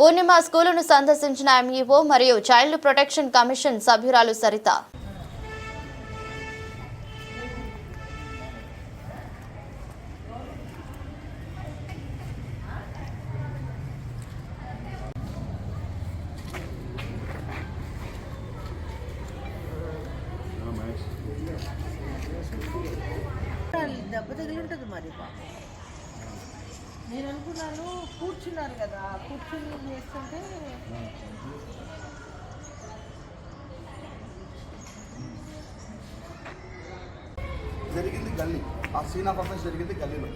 పూర్ణిమ స్కూలును సందర్శించిన ఎంఈఓ మరియు చైల్డ్ ప్రొటెక్షన్ కమిషన్ సభ్యురాలు సరిత. దెబ్బ తగిలి ఉంటుంది మరి నేను అనుకున్నాను కూర్చున్నారు కదా కూర్చుని చేస్తుంటే జరిగింది గల్లీ. ఆ సీన్ ఆఫ్ అఫెన్స్ జరిగింది గల్లీలో.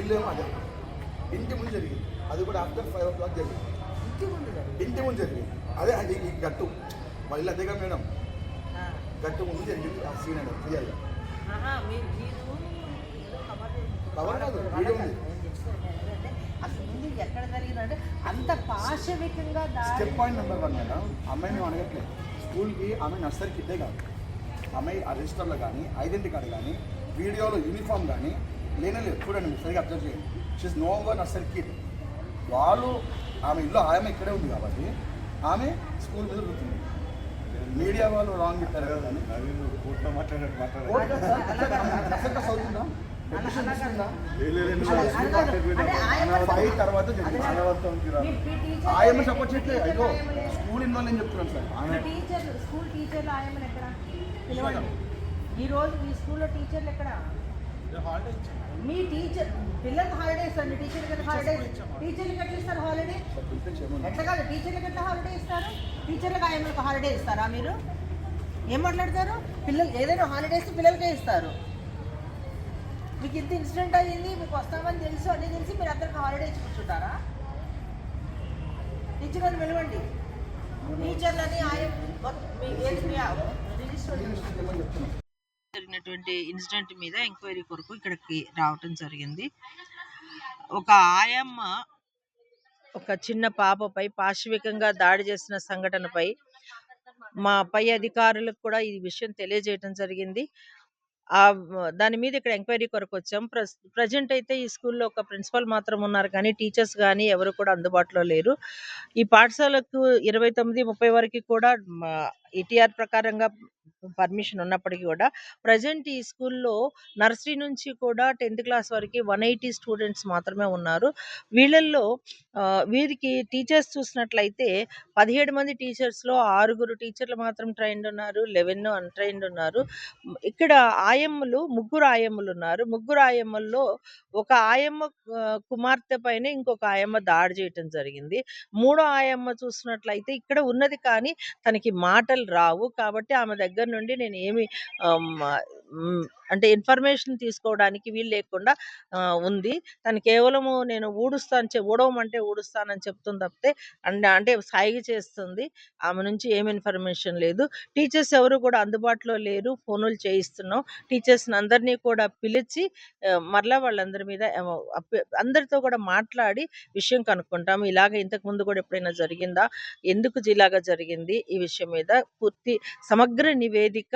ఇల్లు ఏమో అదే. ఇంటి ముందు జరిగింది. అది కూడా ఆఫ్టర్ ఫైవ్ ఓ క్లాక్ జరిగింది. ఇంటి ముందు. ఇంటి ముందు జరిగింది. అదే అది ఈ గట్టు. మా ఇల్లు అదేగా మేడం. గట్టు ముందు జరిగింది ఆ సీన్ ఏదో కవర్ కాదు, వీడియో ఉంది. ఏంటంటే అసలు ముందు ఎక్కడ జరిగిందంటే అంత పాశవికంగా step point number one madam అమ్మాయి మేము అడగట్లేదు. స్కూల్కి ఆమె నర్సరీ కిడ్డే కాదు. అమ్మాయి ఆ రిజిస్టర్లో కానీ ఐడెంటిటీ కార్డు కానీ వీడియోలో యూనిఫామ్ కానీ లేనే లేదు చూడండి మీరు సరిగా అబ్జర్వ్ చేయండి. She's no over nursery kid. వాళ్ళు ఆమె ఇల్లు ఆమె ఇక్కడే ఉంది కాబట్టి ఆమె స్కూల్ మీద కూర్చుంది. మీడియా వాళ్ళు రాంగ్ చెప్పారు కదా అని. కోర్టులో మాట్లాడినట్టు మాట్లాడారు నర్సరీ ఆయన తర్వాత ఆయమ్మ సపోర్ట్ చేయట్లేదు అయ్యో స్కూల్ ఇన్వాల్వ్ అని చెప్తున్నాను సార్ టీచర్లు స్కూల్ టీచర్లు ఆయమని ఎక్కడ? పిలవండి ఈ రోజు మీ స్కూల్లో టీచర్లు ఎక్కడ మీ టీచర్ పిల్లలకు హాలిడేస్ అండి టీచర్కి హాలిడేస్ టీచర్లకి ఎట్లా ఇస్తారు హాలిడే ఎట్లా కాదు టీచర్లకు ఎట్లా హాలిడే ఇస్తారు టీచర్లకు ఆయమ్మలకు హాలిడే ఇస్తారా మీరు ఏం మాట్లాడతారు పిల్లలు. ఏదైనా హాలిడేస్ పిల్లలకే ఇస్తారు మీకు ఇంత ఇన్సిడెంట్ అయ్యింది మీకు వస్తామని తెలుసు అన్నీ తెలిసి మీరు అందరికి హాలిడే ఇచ్చి కూర్చుంటారా టీచర్లను వెలువండి టీచర్లని ఆయన జరిగినటువంటి ఇన్సిడెంట్ మీద ఎంక్వైరీ కొరకు ఇక్కడికి రావటం జరిగింది. ఒక ఆయమ్మ ఒక చిన్న పాపపై పాశవికంగా దాడి చేసిన సంఘటనపై మా పై అధికారులకు కూడా ఈ విషయం తెలియజేయటం జరిగింది. ఆ దాని మీద ఇక్కడ ఎంక్వైరీ కొరకు వచ్చాం. ప్రజెంట్ అయితే ఈ స్కూల్లో ఒక ప్రిన్సిపల్ మాత్రం ఉన్నారు కానీ టీచర్స్ కానీ ఎవరు కూడా అందుబాటులో లేరు. ఈ పాఠశాలకు ఇరవై తొమ్మిది ముప్పై వరకు కూడా ఈటీఆర్ ప్రకారంగా పర్మిషన్ ఉన్నప్పటికీ కూడా ప్రజెంట్ ఈ స్కూల్లో నర్సరీ నుంచి కూడా టెన్త్ క్లాస్ వరకు వన్ ఎయిటీ స్టూడెంట్స్ మాత్రమే ఉన్నారు. వీళ్ళల్లో ఆ, వీరికి టీచర్స్ చూసినట్లయితే పదిహేడు మంది టీచర్స్లో ఆరుగురు టీచర్లు మాత్రం ట్రైన్డ్ ఉన్నారు లెవెన్ అన్ట్రైన్డ్ ఉన్నారు. ఇక్కడ ఆయమ్మలు ముగ్గురు ఆయమ్మలు ఉన్నారు. ముగ్గురు ఆయమ్మల్లో ఒక ఆయమ్మ కుమార్తె పైన ఇంకొక ఆయమ్మ దాడి చేయటం జరిగింది. మూడో ఆయమ్మ చూసినట్లయితే ఇక్కడ ఉన్నది కానీ తనకి మాటలు రావు. కాబట్టి ఆమె దగ్గర నుండి నేను ఏమి అంటే ఇన్ఫర్మేషన్ తీసుకోవడానికి వీలు లేకుండా ఉంది. తను కేవలము నేను ఊడుస్తాను చె- ఊడవమంటే ఊడుస్తానని చెప్తుంది తప్పితే అండ్ అంటే సాయి చేస్తుంది. ఆమె నుంచి ఏం ఇన్ఫర్మేషన్ లేదు. టీచర్స్ ఎవరు కూడా అందుబాటులో లేరు. ఫోనులు చేయిస్తున్నాం. టీచర్స్ని అందరినీ కూడా పిలిచి మరలా వాళ్ళందరి మీద అప్ప- అందరితో కూడా మాట్లాడి విషయం కనుక్కుంటాము. ఇలాగ ఇంతకు ముందు కూడా ఎప్పుడైనా జరిగిందా? ఎందుకు ఇలాగా జరిగింది? ఈ విషయం మీద పూర్తి సమగ్ర నివేదిక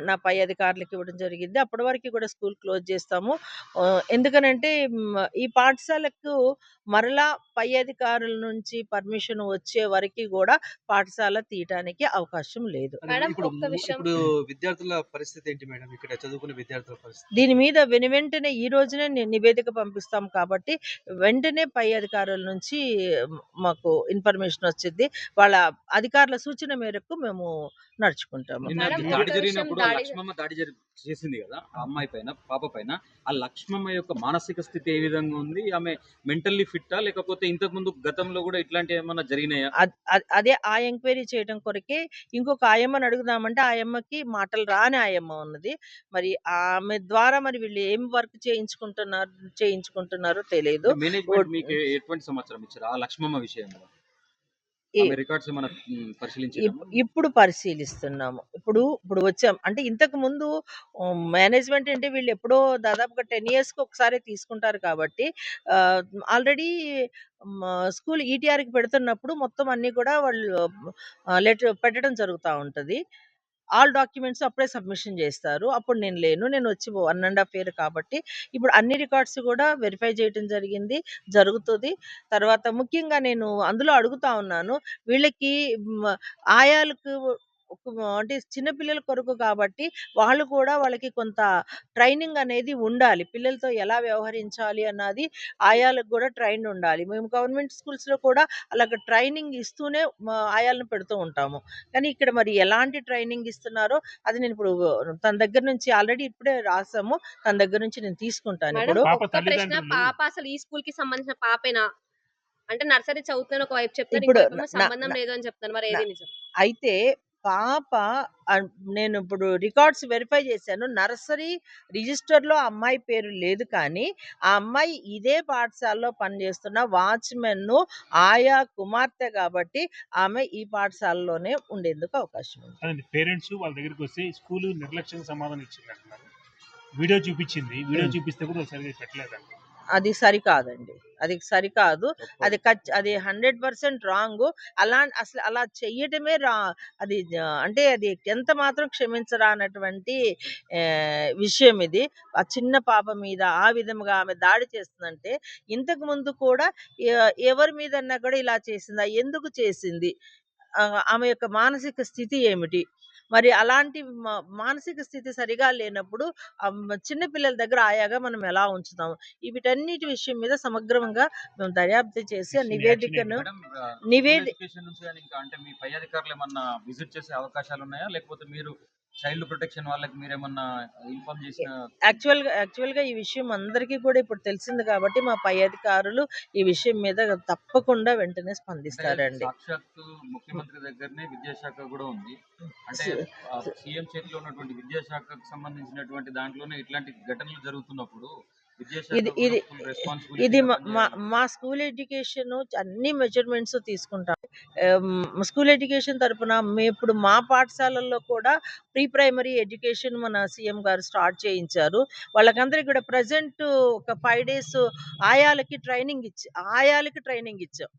నా పై అధికారులకు ఇవ్వడం జరిగింది. అప్పటి వరకు కూడా స్కూల్ క్లోజ్ చేస్తాము. ఎందుకనంటే ఈ పాఠశాలకు మరలా పై అధికారుల నుంచి పర్మిషన్ వచ్చే వరకు కూడా పాఠశాల తీయటానికి అవకాశం లేదు. ఇప్పుడు విద్యార్థుల పరిస్థితి ఏంటి మేడం? ఇక్కడ చదువుకునే విద్యార్థుల పరిస్థితి. దీని మీద వెను వెంటనే ఈ రోజునే నివేదిక పంపిస్తాం కాబట్టి వెంటనే పై అధికారుల నుంచి మాకు ఇన్ఫర్మేషన్ వచ్చింది వాళ్ళ అధికారుల సూచన మేరకు మేము నడుచుకుంటాము. దాడి జరిగినప్పుడు లక్ష్మమ్మ దాడి జరి చేసింది కదా ఆ అమ్మాయి పైన పాప పైన. ఆ లక్ష్మమ్మ యొక్క మానసిక స్థితి ఏ విధంగా ఉంది? ఆమె మెంటల్లీ ఫిట్టా? లేకపోతే ఇంతకు ముందు గతంలో కూడా ఇట్లాంటి ఏమన్నా జరిగినాయా? అద్- ఆ ఎంక్వైరీ చేయడం కొరకే ఇంకొక ఆయమ్మని అడుగుదామంటే ఆ అమ్మకి మాటలు రాని ఆయమ్మ ఉన్నది. మరి ఆమె ద్వారా మరి వీళ్ళు ఏం వర్క్ చేయించుకుంటున్నారు చేయించుకుంటున్నారో తెలియదు మేనేజ్మెంట్ మీకు ఎటువంటి సమాచారం ఇచ్చారు? ఆ లక్ష్మమ్మ విషయంలో. రికార్డ్స్ ఇప్పుడు పరిశీలిస్తున్నాము. ఇప్పుడు ఇప్పుడు వచ్చాం. అంటే ఇంతకు ముందు మేనేజ్మెంట్ అంటే వీళ్ళు ఎప్పుడో దాదాపుగా టెన్ ఇయర్స్కి ఒకసారి తీసుకుంటారు కాబట్టి ఆల్రెడీ స్కూల్ ఈటీఆర్కి పెడుతున్నప్పుడు మొత్తం అన్ని కూడా వాళ్ళు లెటర్ పెట్టడం జరుగుతూ ఉంటది. ఆల్ డాక్యుమెంట్స్ అప్పుడే సబ్మిషన్ చేస్తారు. అప్పుడు నేను లేను. నేను వచ్చి వన్ అండ్ హాఫ్ ఇయర్ కాబట్టి ఇప్పుడు అన్ని రికార్డ్స్ కూడా వెరిఫై చేయడం జరిగింది జరుగుతుంది. తర్వాత ముఖ్యంగా నేను అందులో అడుగుతా ఉన్నాను వీళ్ళకి ఆయాలకు అంటే చిన్నపిల్లల కొరకు కాబట్టి వాళ్ళు కూడా వాళ్ళకి కొంత ట్రైనింగ్ అనేది ఉండాలి. పిల్లలతో ఎలా వ్యవహరించాలి అన్నది ఆయాలకు కూడా ట్రైన్ ఉండాలి. మేము గవర్నమెంట్ స్కూల్స్లో కూడా అలాగ ట్రైనింగ్ ఇస్తూనే ఆయాలను పెడుతూ ఉంటాము. కానీ ఇక్కడ మరి ఎలాంటి ట్రైనింగ్ ఇస్తున్నారో అది నేను ఇప్పుడు తన దగ్గర నుంచి ఆల్రెడీ ఇప్పుడే రాసాము. తన దగ్గర నుంచి నేను తీసుకుంటాను ఇప్పుడు. ప్రశ్న. పాప అసలు ఈ స్కూల్కి సంబంధించిన పాపేనా? అంటే నర్సరీ చదువుతున్న ఒక వైపు చెప్తారు ఇప్పుడు ఇంకో వైపు నా- సంబంధం లేదు అని చెప్తాను మరి ఏది నిజం? అయితే పాప అన్- నేను ఇప్పుడు రికార్డ్స్ వెరిఫై చేశాను. నర్సరీ రిజిస్టర్లో అమ్మాయి పేరు లేదు కానీ ఆ అమ్మాయి ఇదే పాఠశాలలో పనిచేస్తున్న వాచ్మెన్ ఆయా కుమార్తె కాబట్టి ఆమె ఈ పాఠశాలలోనే ఉండేందుకు అవకాశం ఉంది. పేరెంట్స్ వాళ్ళ దగ్గరికి వస్తే స్కూల్ నిర్లక్ష్యం సమాధానం ఇచ్చింది వీడియో చూపించింది. వీడియో. చూపిస్తే కూడా సరిగ్గా పెట్టలేదండి. అది సరికాదండి. అది సరికాదు. అది ఖచ్- అది హండ్రెడ్ పర్సెంట్ రాంగ్. అలా అసలు అలా చెయ్యటమే రా అది అంటే అది ఎంత మాత్రం క్షమించరా అన్నటువంటి విషయం ఇది. ఆ చిన్న పాప మీద ఆ విధముగా ఆమె దాడి చేస్తుందంటే ఇంతకు ముందు కూడా ఎవరి మీదన్నా కూడా ఇలా చేసిందా? ఎందుకు చేసింది? ఆమె యొక్క మానసిక స్థితి ఏమిటి? మరి అలాంటి మానసిక స్థితి సరిగా లేనప్పుడు చిన్న పిల్లల దగ్గర ఆయాగా మనం ఎలా ఉంచుతాం వీటన్నిటి విషయం మీద సమగ్రంగా మేము దర్యాప్తు చేసి ఆ నివేదికను మేడం నివేది- ఎడ్యుకేషన్ నుంచి కానీ ఇంకా అంటే మీ పై అధికారులు ఏమన్నా విజిట్ చేసే అవకాశాలు ఉన్నాయా లేకపోతే మీరు చైల్డ్ ప్రొటెక్షన్ వాళ్ళకి మీరేమన్నా ఇన్ఫార్మ్ చేసిన యాక్చువల్గా యాక్చువల్గా ఈ విషయం అందరికీ కూడా ఇప్పుడు తెలిసింది కాబట్టి మా పై అధికారులు ఈ విషయం మీద తప్పకుండా వెంటనే స్పందిస్తారండి. సాక్షాత్తు ముఖ్యమంత్రి దగ్గరనే విద్యాశాఖ కూడా ఉంది. అంటే సీఎం చేతిలో ఉన్నటువంటి విద్యాశాఖకు సంబంధించినటువంటి దాంట్లోనే ఇట్లాంటి ఘటనలు జరుగుతున్నప్పుడు ఇది- ఇది- మా- స్కూల్ ఎడ్యుకేషన్ అన్ని మెజర్మెంట్స్ తీసుకుంటాం స్కూల్ ఎడ్యుకేషన్ తరపున మేము ఇప్పుడు మా పాఠశాలల్లో కూడా ప్రీ ప్రైమరీ ఎడ్యుకేషన్ మన సీఎం గారు స్టార్ట్ చేయించారు. వాళ్ళకందరికీ కూడా ప్రజెంట్ ఒక ఫైవ్ డేస్ ఆయాలకి ట్రైనింగ్ ఇచ్చి ఆయాలకి ట్రైనింగ్ ఇచ్చాం.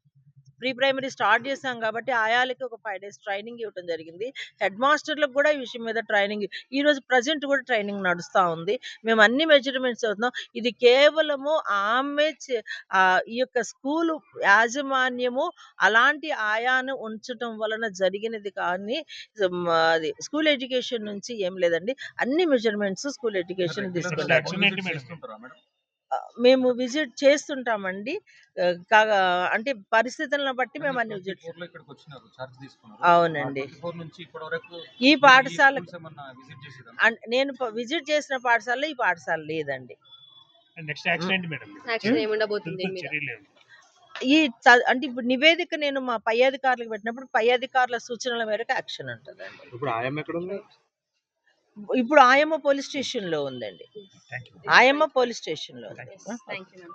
ప్రీ ప్రైమరీ స్టార్ట్ చేశాం కాబట్టి ఆయాలకి ఒక ఫైవ్ డేస్ ట్రైనింగ్ ఇవ్వడం జరిగింది. హెడ్ మాస్టర్లకు కూడా ఈ విషయం మీద ట్రైనింగ్ ఈ రోజు ప్రజెంట్ కూడా ట్రైనింగ్ నడుస్తూ ఉంది. మేము అన్ని మెజర్మెంట్స్ అవుతున్నాం ఇది కేవలము ఆమె ఈ యొక్క స్కూలు యాజమాన్యము అలాంటి ఆయాను ఉంచటం వలన జరిగినది కానీ అది స్కూల్ ఎడ్యుకేషన్ నుంచి ఏం లేదండి. అన్ని మెజర్మెంట్స్ స్కూల్ ఎడ్యుకేషన్ Regular మేము విజిట్ చేస్తుంటామండి. కాగా అంటే పరిస్థితులను బట్టి మేము అన్ని విజిట్ 24 లో ఇక్కడికి వచ్చినారు చార్జ్ తీసుకున్నారు. అవునండి. ఆ 24 నుంచి ఇప్పటి వరకు ఈ పాఠశాల నేను విజిట్ చేసిన పాఠశాలలో ఈ పాఠశాల లేదండి? ఈ అంటే ఇప్పుడు నివేదిక నేను మా పై అధికారులకు పెట్టినప్పుడు పై అధికారుల సూచనల మేరకు యాక్షన్ ఉంటుందండి. ఇప్పుడు ఆయమ్మ పోలీస్ స్టేషన్లో ఉందండి. ఆయమ్మ పోలీస్ స్టేషన్లో ఉంది థ్యాంక్ యూ